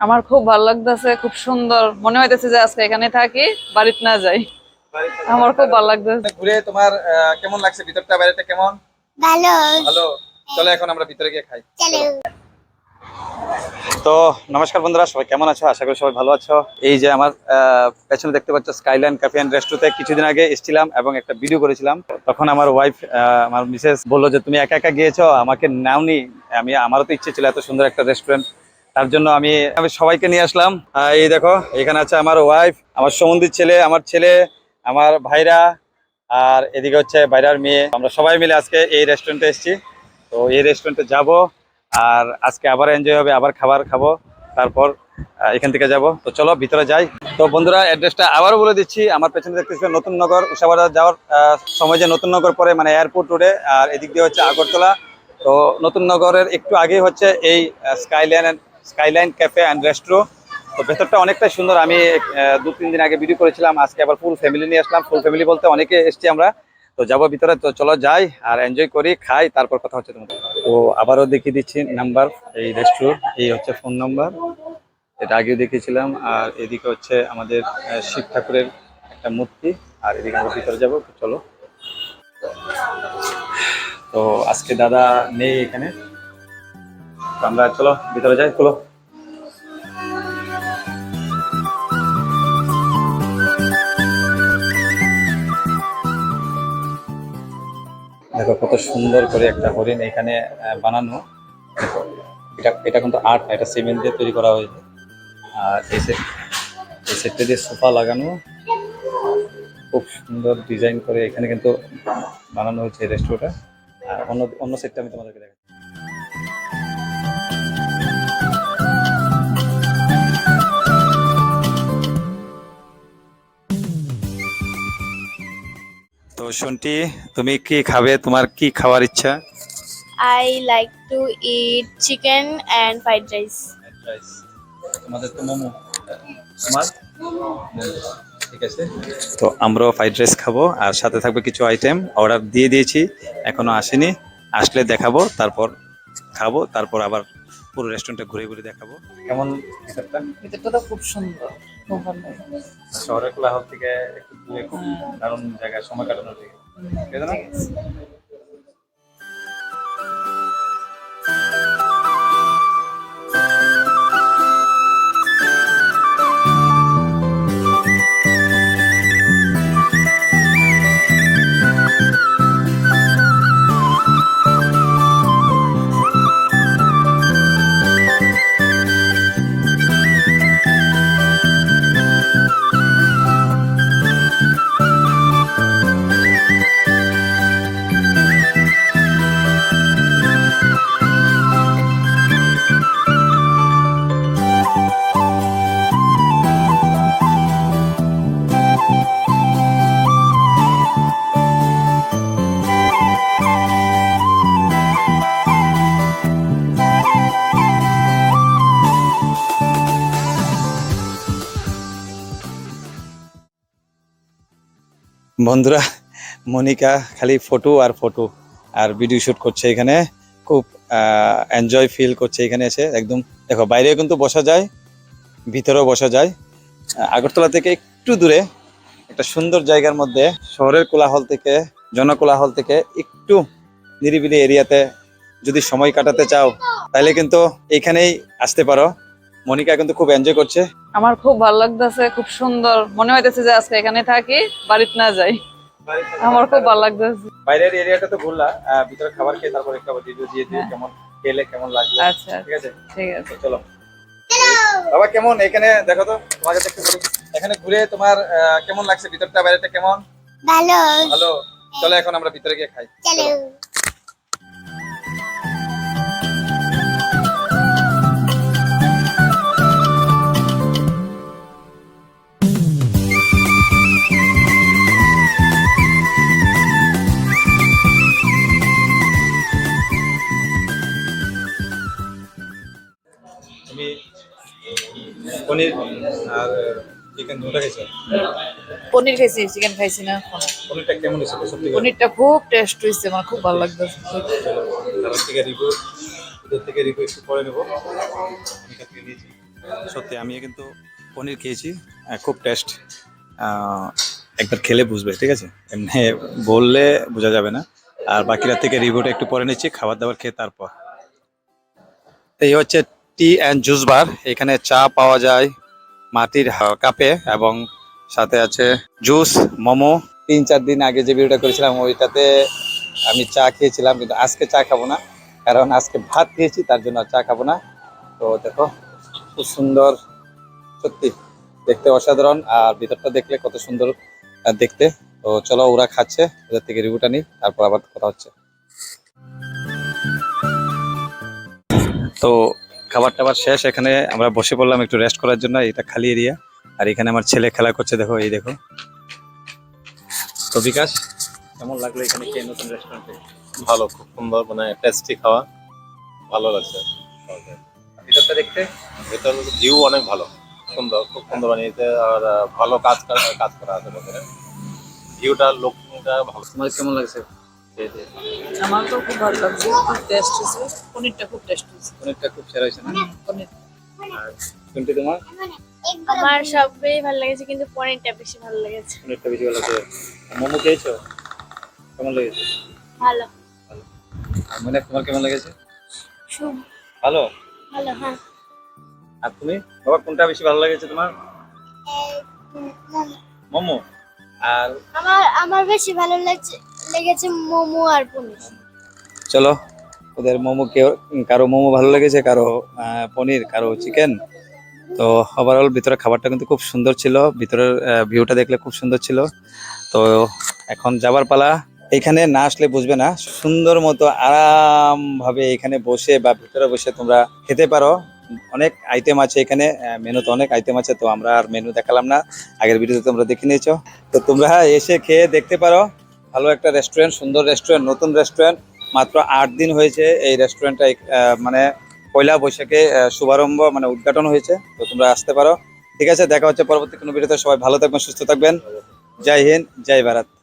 আমার খুব ভালো লাগতেছে খুব সুন্দর। মনে হইতেছে যে আজকে এখানে থাকি বাড়িতে না যাই। আমার খুব ভালো লাগতেছে। ঘুরে তোমার আহ, কেমন লাগছে? ভিতরটা বাইরেটা কেমন? ভালো। ভালো। চলো এখন আমরা ভিতরে গিয়ে খাই। চলো। তো নমস্কার বন্ধুরা সবাই কেমন আছো? আশা করি সবাই ভালো আছো। এই যে আমার আহ, পেছনে দেখতে পাচ্ছ স্কাইলাইন ক্যাফে অ্যান্ড রেস্টুতে কিছুদিন আগে এসেছিলাম এবং একটা ভিডিও করেছিলাম। তখন আমার ওয়াইফ আমার মিসেস বলল যে তুমি একা একা গিয়েছো? আমাকে নাওনি। আমি আমারও তো ইচ্ছে ছিল এত সুন্দর একটা রেস্টুরেন্ট তার জন্য আমি আমি সবাইকে নিয়ে আসলাম। এই দেখো, এখানে আছে আমার ওয়াইফ আমার সমন্দির ছেলে, আমার ছেলে, আমার ভাইরা, আর এদিকে হচ্ছে বাইরার মেয়ে। আমরা সবাই মিলে আজকে এই রেস্টুরেন্টে এসেছি। তো এই রেস্টুরেন্টে যাব, আর আজকে আবার এনজয় হবে, আবার খাবার খাব, তারপর এখান থেকে যাব। তো চলো, ভিতরে যাই। তো বন্ধুরা অ্যাড্রেসটা আবারও বলে দিচ্ছি। আমার পেছনে দেখতেছি নতুন নগর, উষাবাজার যাওয়ার সময় যে নতুন নগর পরে মানে এয়ারপোর্ট রোডে আর এদিক দিয়ে হচ্ছে আগরতলা। তো নতুন নগরের একটু আগে হচ্ছে এই skyline skyline cafe and resto তো ভেতরটা অনেকটাই সুন্দর। আমি দু, তিন দিন আগে ভিডিও করেছিলাম। আজকে আবার ফুল ফ্যামিলি নিয়ে আসলাম। ফুল ফ্যামিলি বলতে অনেকে এসছি আমরা। তো যাব ভিতরে। তো চলো যাই আর এনজয় করি, খাই, তারপর কথা হচ্ছে তোমাদের। তো আবারও দেখিয়ে দিচ্ছি নাম্বার এই রেস্টুরেন্ট এই হচ্ছে ফোন নাম্বার এটা আগেও দেখিয়েছিলাম। আর এদিকে হচ্ছে আমাদের শিব ঠাকুরের একটা মূর্তি। আর এদিকে আমরা ভিতরে যাব। চলো। তো আজকে দাদা নেই এখানে। আমরা চলো, ভিতরে যাই, চলো। দেখো, কত সুন্দর করে একটা হরিণ এখানে বানানো। এটা এটা কিন্তু আর্ট, এটা সিমেন্ট দিয়ে তৈরি করা হয়েছে। আর এই সেট এই সেটটা দিয়ে সোফা লাগানো। খুব সুন্দর ডিজাইন করে এখানে কিন্তু বানানো হয়েছে রেস্টুরেন্টটা আর অন্য অন্য সেটটা আমি তোমাদেরকে তো শুনটি তুমি কি খাবে? তোমার কি খাওয়ার ইচ্ছা? I like to eat chicken and fried rice তোমাদের তো মোমো। তোমার? ঠিক আছে। তো আমরাও ফ্রাইড রাইস খাব আর সাথে থাকবে কিছু আইটেম অর্ডার দিয়ে দিয়েছি এখনও আসেনি। আসলে দেখাবো তারপর খাব তারপর আবার পুরো রেস্টুরেন্টটা ঘুরে ঘুরে দেখাবো। কেমন ভিতরটা? ভিতরটা তো খুব সুন্দর। খুব ভালো লাগে। শহরের কোলাহল থেকে একটু দূরে খুব দারুণ জায়গায় সময় কাটানোর ঠিক আছে। বন্ধুরা, মনিকা খালি ফটো আর ফটো আর ভিডিও শুট করছে এখানে, খুব এনজয় ফিল করছে এখানে এসে। একদম, দেখো, বাইরেও কিন্তু বসা যায়, ভিতরেও বসা যায়। আগরতলা থেকে একটু দূরে, একটা সুন্দর জায়গার মধ্যে, শহরের কোলাহল থেকে, জনকোলাহল থেকে একটু নিরিবিলি এরিয়াতে যদি সময় কাটাতে চাও, তাহলে কিন্তু এখানেই আসতে পারো। মনিকা কিন্তু খুব এনজয় করছে। আমার খুব ভালো লাগতেছে খুব সুন্দর। মনে হইতেছে যে আজকে এখানে থাকি বাড়িতে না যাই। আমার খুব ভালো লাগতেছে। বাইরের এরিয়াটা তো ঘুরলা আহ, ভিতরে খাবার খেয়ে তারপর একটা রিভিউ দিয়ে দিও কেমন খেলে কেমন লাগল। আচ্ছা ঠিক আছে? ঠিক আছে। চলো। বাবা কেমন? এখানে দেখো তো তোমার কাছে একটু বলি। এখানে ঘুরে তোমার আহ, কেমন লাগছে? ভিতরটা বাইরেটা কেমন? ভালো। ভালো। চলো এখন আমরা ভিতরে গিয়ে খাই। চলো। পনির আর চিকেন দুটো খেয়েছো পনির খাইছি চিকেন খাইছি না পনিরটা কেমন হয়েছে সত্যি পনিরটা খুব টেস্ট হয়েছে আমার খুব ভালো চলো তার থেকে রিভিউ ওদের থেকে রিভিউ একটু পরে নেব। নিয়েছি। সত্যি আমি কিন্তু পনির খেয়েছি খুব টেস্ট একবার খেলে বুঝবে ঠিক আছে? এমনি বললে বোঝা যাবে না। আর বাকিরা থেকে রিভিউটা একটু পরে নিচ্ছি খাবার দাবার খেয়ে তারপর। এই হচ্ছে টি অ্যান্ড জুস বার এখানে চা পাওয়া যায় মাটির কাপে এবং সাথে আছে জুস মোমো। তিন চার দিন আগে যে ভিডিওটা করেছিলাম, ওইটাতে আমি চা খেয়েছিলাম, কিন্তু আজকে চা খাব না, কারণ আজকে ভাত খেয়েছি, তার জন্য চা খাব না। তো দেখো, খুব সুন্দর, সত্যি দেখতে অসাধারণ, আর ভিতরটা দেখলে কত সুন্দর দেখতে। তো চলো, ওরা খাচ্ছে, ওদের থেকে রিভিউটা নিই, তারপর আবার কথা হচ্ছে। তো খাবার টাবার শেষ এখানে আমরা বসে পড়লাম একটু রেস্ট করার জন্য এটা খালি এরিয়া আর এখানে আমার ছেলে খেলা করছে দেখো এই দেখো। তো বিকাশ কেমন লাগল এখানে কে নতুন রেস্টুরেন্টে ভালো খুব সুন্দর মানে টেস্টি খাওয়া। ভালো লাগছে। ভিতরটা দেখতে? ভেতর ভিউ অনেক ভালো। সুন্দর খুব সুন্দর বানিয়েছে। আর ভালো কাজ করা কাজ করা আছে ভিউটা লোকটা ভালো। তোমার কেমন লাগছে? আমার তো খুব ভালো লাগছে খুব টেস্ট হয়েছে। পনিরটা খুব টেস্ট হয়েছে। পনিরটা খুব সেরা হয়েছে না? পনির। আর কোনটি তোমার? আমার সবই ভালো লেগেছে কিন্তু পনিরটা বেশি ভালো লেগেছে। পনিরটা বেশি ভালো লাগছে। মোমো খেয়েছো? কেমন লেগেছে? ভালো। আর মনে তোমার কেমন লেগেছে? ভালো? ভালো হ্যাঁ। আর তুমি? বাবা কোনটা বেশি ভালো লেগেছে তোমার? মোমো। আর আমার আমার বেশি ভালো লাগছে লেগেছে মোমো আর পনির। চলো, ওদের মোমো কেউ কারও মোমো ভালো লেগেছে, কারও পনির, কারও চিকেন তো ওভারঅল ভিতরে খাবারটা কিন্তু খুব সুন্দর ছিল। ভিতরের ভিউটা দেখলে খুব সুন্দর ছিল। তো এখন যাবার পালা। এখানে না আসলে বুঝবে না। সুন্দর মতো আরাম ভাবে এখানে বসে বা ভিতরে বসে তোমরা খেতে পারো। অনেক আইটেম আছে এখানে মেনুতে অনেক আইটেম আছে, তো আমরা আর মেনু দেখালাম না। আগের ভিডিওতে তোমরা দেখে নিয়েছো। তো তোমরা এসে খেয়ে দেখতে পারো। ভালো একটা রেস্টুরেন্ট সুন্দর রেস্টুরেন্ট নতুন রেস্টুরেন্ট মাত্র আট দিন হয়েছে এই রেস্টুরেন্টটা মানে পয়লা বৈশাখে শুভারম্ভ মানে উদ্ঘাটন হয়েছে। তো তোমরা আসতে পারো। ঠিক আছে, দেখা হচ্ছে পরবর্তী কোনো ভিডিওতে সবাই ভালো থাকবেন, সুস্থ থাকবেন। জয় হিন্দ, জয় ভারত।